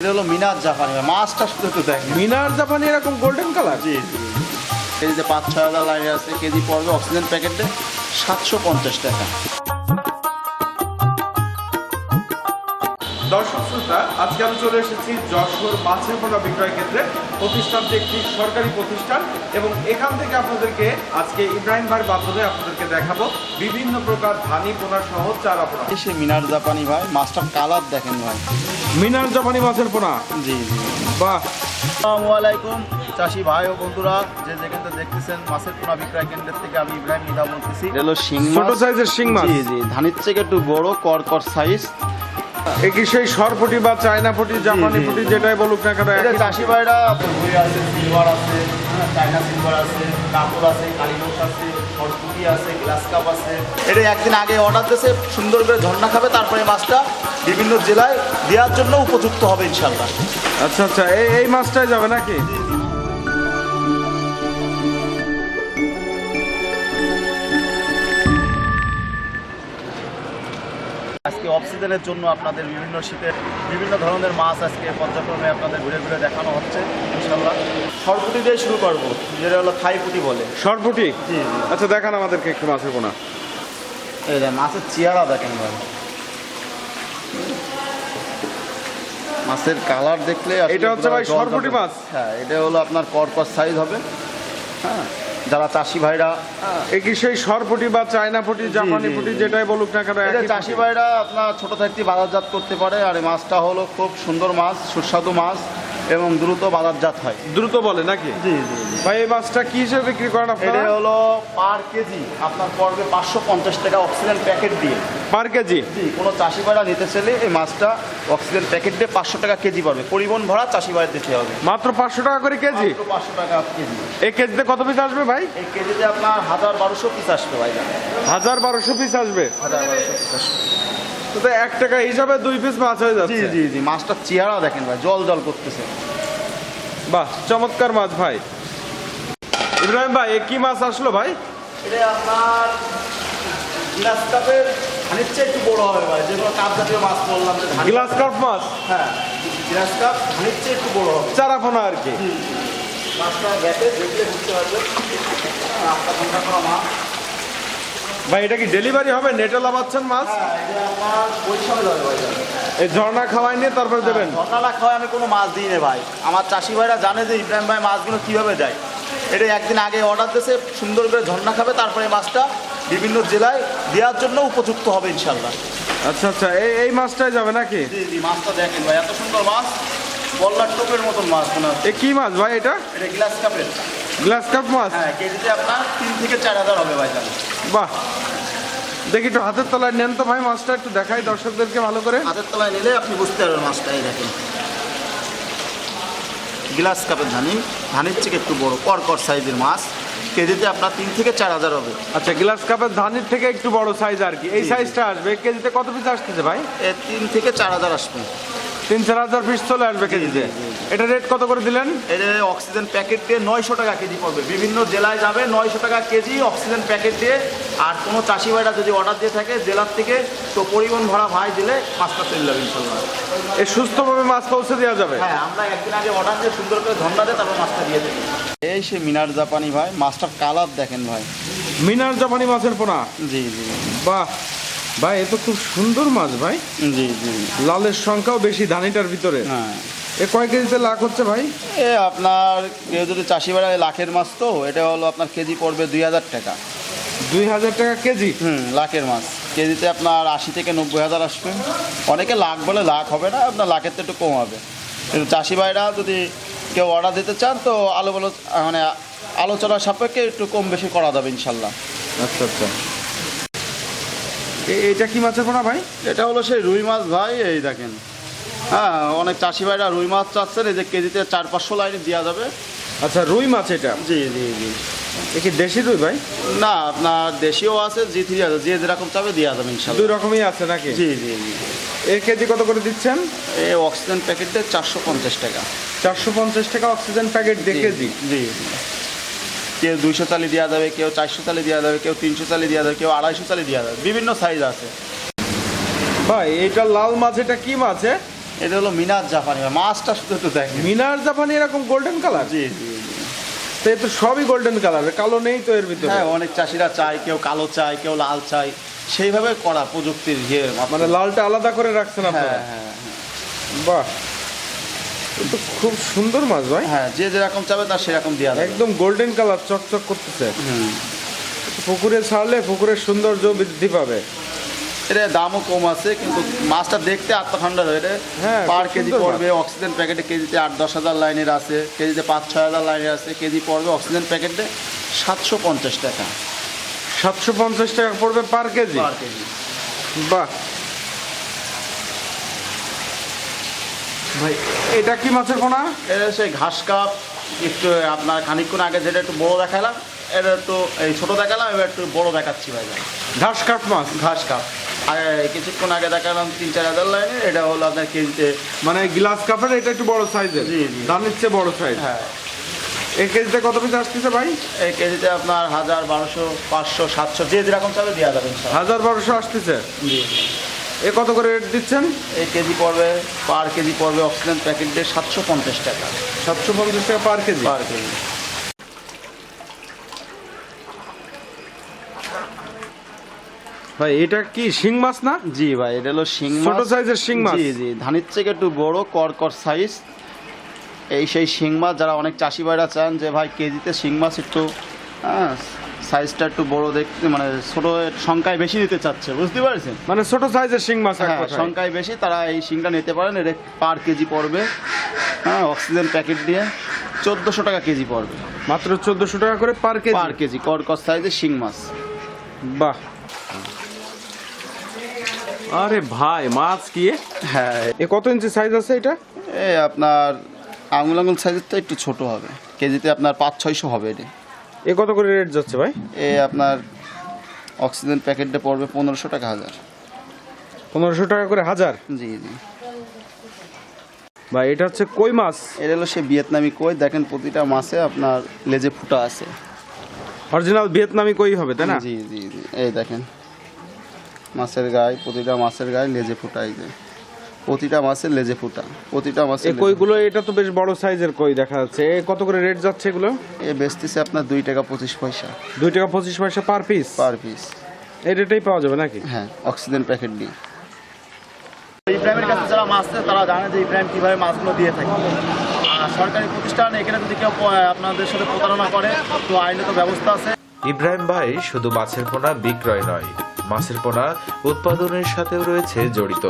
এটা হলো মিনার জাপানি মাছটা শুধু একটু দেখেন। মিনার জাপানি এরকম গোল্ডেন কালার জি জি। কেজিতে পাঁচ ছয় হাজার লাইনে আছে কেজি পড়বে অক্সিজেন প্যাকেটে সাতশো পঞ্চাশ টাকা। দর্শক শ্রোতা আজকে আমি চলে এসেছি যশোর মাছের পোনা বিক্রয় কেন্দ্রে। প্রতিষ্ঠানটি একটি সরকারি প্রতিষ্ঠান এবং এখান থেকে আপনাদেরকে আজকে ইব্রাহিম ভাইয়ের মাধ্যমে আপনাদেরকে দেখাবো। বিভিন্ন প্রকার ধানি পোনা সহ চারা পোনা। সে মিনার জাপানি ভাই মাছটার কালার দেখেন ভাই। মিনার জাপানি মাছের পোনা? জি জি। বাহ। আসসালামু আলাইকুম চাষি ভাই ও বন্ধুরা যে যেখানে দেখতেছেন মাছের পোনা বিক্রয় কেন্দ্রের থেকে আমি ইব্রাহিম নিদা বলতেছি। এটা হলো শিং ছোট সাইজের শিং মাছ? জি জি। ধানের থেকে একটু বড় কর সাইজ। এ কি সেই সরপুটি বা চায়না পুটি জাপানি জি, যেটাই বলুক না কেন চাষি ভাইরা আছে সিলভার আছে। হ্যাঁ, চায়না সিলভার আছে কাপড় আছে কালিনোস আছে সরপুটি আছে গ্লাস কাপ আছে। এটা একদিন আগে অর্ডার দিয়েছে সুন্দর করে ঝর্ণা খাবে তারপরে মাছটা বিভিন্ন জেলায় দেওয়ার জন্য উপযুক্ত হবে ইনশাল্লাহ আচ্ছা আচ্ছা এই এই মাছটাই যাবে নাকি? সিজনের জন্য আপনাদের বিভিন্ন শীতের বিভিন্ন ধরনের মাছ আজকে পর্যায়ক্রমে আপনাদের ঘুরে ঘুরে দেখানো হচ্ছে ইনশাল্লাহ সরপুটি দিয়ে শুরু করব যেটা হলো থাই পুটি বলে। সরপুটি? জি আচ্ছা দেখান আমাদেরকে একটু মাছের পোনা। এই মাছের চেহারা দেখেন ভাই। মাছের কালার দেখলে এটা হচ্ছে ভাই সরপুঁটি মাছ? হ্যাঁ এটা হলো আপনার কর্কর সাইজ হবে। হ্যাঁ। যারা চাষি ভাইরা। এ সেই সরপুটি বা চায়না পটি জাপানি পটি যেটাই বলুক না কেন চাষি ভাইরা আপনার ছোট থাকতে বাজারজাত করতে পারে আর এই মাছটা হলো খুব সুন্দর মাছ সুস্বাদু মাছ। এবং দ্রুত বাজারজাত হয়। দ্রুত বলে নাকি? জি জি ভাই এই মাছটা কি হিসেবে বিক্রি করেন এটা হলো পার কেজি আপনার পড়বে পাঁচশো পঞ্চাশ টাকা অক্সিজেন প্যাকেট দিয়ে। পার কেজি? জি কোনো চাষি ভাইরা নিতে চাইলে এই মাছটা অক্সিজেন প্যাকেট দিয়ে পাঁচশো টাকা কেজি পড়বে। পরিবহন ভাড়া চাষি ভাইয়ের দিতে হবে। মাত্র পাঁচশো টাকা করে কেজি? পাঁচশো টাকা কেজি। এই কেজিতে কত পিস আসবে ভাই? এই কেজিতে আপনার হাজার বারোশো পিস আসবে ভাই। হাজার বারোশো পিস আসবে। হাজার বারোশো পিস আসবে। তো এক টাকা হিসাবে দুই পিস মাছ হয়ে জি যাচ্ছে। জি জি মাছটার চেহারা দেখেন ভাই জল জল করতেছে। বাহ চমৎকার মাছ ভাই। ইব্রাহিম ভাই কি মাছ আসলো ভাই? এটা আপনার গ্লাস কাপের ধানের চেয়ে একটু বড় হবে ভাই যেগুলো কাপ জাতীয় মাছ বললাম গ্লাস কাপ মাছ? হ্যাঁ গ্লাস কাপ ধানের চেয়ে একটু বড় হবে। চারাপোনা আর কি। মাছটা ব্যাটে দেখলে বুঝতে পারবে আটটা ঘণ্টা করা মাছ। ভাই এটা কি ডেলিভারি হবে? নেটে লাভাচ্ছেন মাছ? হ্যাঁ এই ঝর্ণা খাওয়াই নিয়ে তারপর দেবেন? ঝর্ণা খাওয়ায় আমি কোনো মাছ দিই না ভাই। আমার চাষি ভাইরা জানে যে ইব্রাহিম ভাই মাছগুলো কীভাবে দেয়। এটা একদিন আগে অর্ডার দিয়েছে সুন্দর করে ঝর্ণা খাবে তারপরে এই মাছটা বিভিন্ন জেলায় দেওয়ার জন্য উপযুক্ত হবে ইনশাল্লাহ আচ্ছা আচ্ছা এই এই মাছটাই যাবে নাকি? জি জি মাছটা দেখেন ভাই এত সুন্দর মাছ বল্লার টোপের মতন মাছ এ কি মাছ ভাই এটা? এটা গ্লাস কাপের। গ্লাস কাপ মাছ? হ্যাঁ কেজিতে আপনার তিন থেকে চার হাজার হবে ভাই বাহ। দেখি একটু হাতের তলায় নেন তো ভাই মাছটা একটু দেখাই দর্শকদেরকে ভালো করে। হাতের তলায় নিলে আপনি বুঝতে পারবেন মাছটা এই দেখেন। গ্লাস কাপের ধানি ধানের থেকে একটু বড় কর সাইজের মাছ। কেজিতে আপনার তিন থেকে চার হাজার হবে। আচ্ছা গ্লাস কাপের ধানের থেকে একটু বড় সাইজ আর কি। এই। সাইজটা আসবে কেজিতে কত পিস আসতেছে ভাই? তিন থেকে চার হাজার আসবে। তিন চার হাজার পিস চলে আসবে কেজিতে। এটা রেট কত করে দিলেন? এর অক্সিজেন প্যাকেট দিয়ে নয়শো টাকা কেজি পড়বে। বিভিন্ন জেলায় যাবে নয়শো টাকা কেজি অক্সিজেন প্যাকেট দিয়ে। আর কোনো চাষি ভাইরা যদি অর্ডার দিয়ে থাকে জেলার থেকে তো পরিবহন ভাড়া ভাই দিলে মাছটা চলে যাবে ইনশাল্লাহ। এই সুস্থভাবে মাছ পৌঁছে দেওয়া যাবে? হ্যাঁ আমরা একদিন আগে অর্ডার দিয়ে সুন্দর করে ধন্যা দিয়ে তারপর মাছটা দিয়ে দেবো। এই সে মিনার জাপানি ভাই মাছটার কালার দেখেন ভাই। মিনার জাপানি মাছের পোনা? জি জি। বাহ ভাই এ তো খুব সুন্দর মাছ ভাই। জি জি। লালের সংখ্যাও বেশি ধানিটার ভিতরে। হ্যাঁ। এ কয় কেজিতে লাখ হচ্ছে ভাই? এ আপনার কেউ যদি চাষি ভাড়া লাখের মাছ তো এটা হলো আপনার কেজি পড়বে দুই হাজার টাকা। দুই হাজার টাকা কেজি? হুম লাখের মাছ। কেজিতে আপনার আশি থেকে নব্বই হাজার আসবে। অনেকে লাখ বলে লাখ হবে না আপনার লাখের তো একটু কম হবে। কিন্তু চাষি ভাইরা যদি কেউ অর্ডার দিতে চান তো আলো বলো মানে আলোচনার সাপেক্ষে একটু কম বেশি করা যাবে ইনশাল্লাহ। আচ্ছা আচ্ছা। এটা কি মাছের পোনা ভাই? এটা হলো সেই রুই মাছ ভাই এই দেখেন। হ্যাঁ অনেক চাষি ভাইরা রুই মাছ চাচ্ছেন এই যে কেজিতে চার পাঁচশো লাইনে দেওয়া যাবে। আচ্ছা রুই মাছ এটা? জি জি জি। এ কি দেশি রুই ভাই? না আপনার দেশিও আছে জি থ্রি আছে যে যেরকম চাবে দেওয়া যাবে ইনশাল্লাহ। দুই রকমই আছে নাকি? জি জি জি। এর কেজি কত করে দিচ্ছেন? এই অক্সিজেন প্যাকেটে চারশো পঞ্চাশ টাকা। চারশো পঞ্চাশ টাকা অক্সিজেন প্যাকেট দিয়ে কেজি? জি কেউ দুইশো চালি দেওয়া যাবে কেউ চারশো চালি দেওয়া যাবে কেউ তিনশো চালি দেওয়া যাবে কেউ আড়াইশো চালি দেওয়া যাবে বিভিন্ন সাইজ আছে। ভাই এটা লাল মাছ এটা কি মাছ এ? এটা হলো মিনার জাপানি মাছটা শুধু একটু দেখেন। মিনার জাপানি এরকম গোল্ডেন কালার জি জি। তো এ তো সবই গোল্ডেন কালার কালো নেই তো এর ভিতরে? হ্যাঁ অনেক চাষিরা চায় কেউ কালো চায় কেউ লাল চায়। সেইভাবে করা প্রযুক্তির ইয়ে মানে লালটা আলাদা করে রাখছেন হ্যাঁ আপনারা হ্যাঁ। বাহ। এ তো খুব সুন্দর মাছ ভাই। হ্যাঁ যে যেরকম চাবে তার সেরকম দেওয়া যাবে। একদম গোল্ডেন কালার চকচক করতেছে। হুম। পুকুরে ছাড়লে পুকুরের সৌন্দর্য বৃদ্ধি পাবে। এটা দামও কম আছে কিন্তু মাছটা দেখতে আত্মা ঠান্ডা রয়ে হ্যাঁ, পার কেজি পড়বে অক্সিজেন প্যাকেটে কেজিতে আট দশ হাজার লাইনের আছে কেজিতে পাঁচ ছয় হাজার লাইনের আছে কেজি পড়বে অক্সিজেন প্যাকেটে সাতশো পঞ্চাশ টাকা। সাতশো পঞ্চাশ টাকা পড়বে পার কেজি? পার কেজি। বাহ। ভাই এটা কি মাছের পোনা এটা সেই ঘাস কাপ একটু আপনার খানিকক্ষণ আগে যেটা একটু বড় দেখালাম এটা একটু এই ছোটো দেখালাম এবার একটু বড় দেখাচ্ছি ভাই। ঘাস কাঠ মাছ? ঘাস কাপ আর কিছুক্ষণ আগে দেখালাম তিন চার হাজার লাইনের এটা হলো আপনার কেজিতে। মানে গ্লাস কাপের এটা একটু বড় সাইজের? জি, জি। দানের চেয়ে বড় সাইজ? হ্যাঁ। এই কেজিতে কত পিস আসতেছে ভাই? এই কেজিতে আপনার হাজার বারোশো পাঁচশো সাতশো যে যেরকম চাবে দেওয়া যাবে হাজার বারোশো আসতেছে? জি এ কত করে রেট দিচ্ছেন? এই কেজি পড়বে পার কেজি পড়বে অক্সিজেন প্যাকেট দিয়ে সাতশো পঞ্চাশ টাকা। সাতশো পঞ্চাশ টাকা পার কেজি? পার কেজি। ভাই এটা কি শিং মাছ না? জি ভাই এটা হলো শিং ছোট সাইজের শিং মাছ? জি জি। ধানের থেকে একটু বড় করকর সাইজ এই সেই শিং মাছ যারা অনেক চাষি ভাইরা চান যে ভাই কেজিতে শিং মাছ একটু হ্যাঁ সাইজটা একটু বড় দেখতে মানে ছোট সংখ্যায় বেশি নিতে চাচ্ছে বুঝতে পারছেন? মানে ছোট সাইজের শিং মাছ হ্যাঁ সংখ্যায় বেশি তারা এই শিংটা নিতে পারেন। এটা পার কেজি পড়বে। হ্যাঁ অক্সিজেন প্যাকেট দিয়ে চোদ্দোশো টাকা কেজি পড়বে। মাত্র চোদ্দশো টাকা করে পার কেজি পার কেজি। করকর সাইজের শিং মাছ। বাহ। আরে ভাই মাছ কি? হ্যাঁ। এ কত ইঞ্চি সাইজ আছে এটা? এ আপনার আঙুল আঙুল সাইজের তো একটু ছোট হবে। কেজিতে আপনার পাঁচ ছয়শো হবে এটা। এ কত করে রেট যাচ্ছে ভাই? এ আপনার অক্সিজেন প্যাকেটটা পড়বে পনেরোশো টাকা হাজার। পনেরোশো টাকা করে হাজার? জি জি। ভাই এটা হচ্ছে কই মাছ? এটা হলো সে ভিয়েতনামি কই। দেখেন প্রতিটা মাছে আপনার লেজে ফুটা আছে। অরিজিনাল ভিয়েতনামি কই হবে তাই না? জি জি জি। এই দেখেন। মাছের গায়ে প্রতিটা মাছের গায়ে লেজে ফুটা এই যে। প্রতিটা মাছের লেজে ফুটা প্রতিটা এই মাছের কইগুলো এটা তো বেশ বড় সাইজের কই দেখা যাচ্ছে। এ কত করে রেট যাচ্ছে এগুলো? এ বেচতেছে আপনার দুই টাকা পঁচিশ পয়সা। দুই টাকা পঁচিশ পয়সা পার পিস? Per piece. এই রেটেই পাওয়া যাবে নাকি? হ্যাঁ অক্সিজেন প্যাকেট দিয়ে। ইব্রাহিমের কাছে যারা মাছ তারা জানে যে ইব্রাহিম কীভাবে মাছগুলো দিয়ে থাকে। আর সরকারি প্রতিষ্ঠান এখানে যদি কেউ আপনাদের সাথে প্রতারণা করে তো আইনত ব্যবস্থা আছে। ইব্রাহিম ভাই শুধু মাছের পোনা বিক্রয় নয় মাছের পোনা উৎপাদনের সাথেও রয়েছে জড়িত।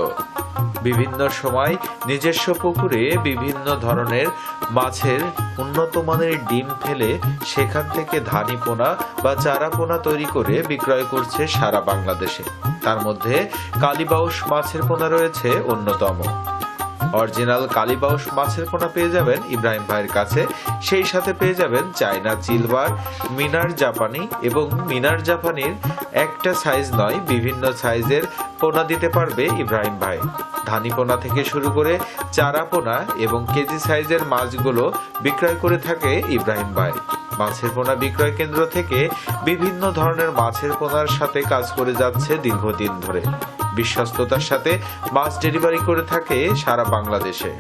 বিভিন্ন সময় নিজস্ব পুকুরে বিভিন্ন ধরনের মাছের উন্নত মানের ডিম ফেলে সেখান থেকে ধানি পোনা বা চারা পোনা তৈরি করে বিক্রয় করছে সারা বাংলাদেশে। তার মধ্যে কালীবাউস মাছের পোনা রয়েছে অন্যতম। অরিজিনাল কালীবাউস মাছের পোনা পেয়ে যাবেন ইব্রাহিম ভাইয়ের কাছে। সেই সাথে পেয়ে যাবেন চায়না চিলবার, মিনার জাপানি এবং মিনার জাপানির একটা সাইজ নয়, বিভিন্ন সাইজের পোনা দিতে পারবে ইব্রাহিম ভাই। ধানি পোনা থেকে শুরু করে চারা পোনা এবং কেজি সাইজের মাছগুলো বিক্রয় করে থাকে ইব্রাহিম ভাই। মাছের পোনা বিক্রয় কেন্দ্র থেকে বিভিন্ন ধরনের মাছের পোনার সাথে কাজ করে যাচ্ছে দীর্ঘদিন ধরে। বিশ্বস্ততার সাথে বাস ডেলিভারি করে থাকে সারা বাংলাদেশে।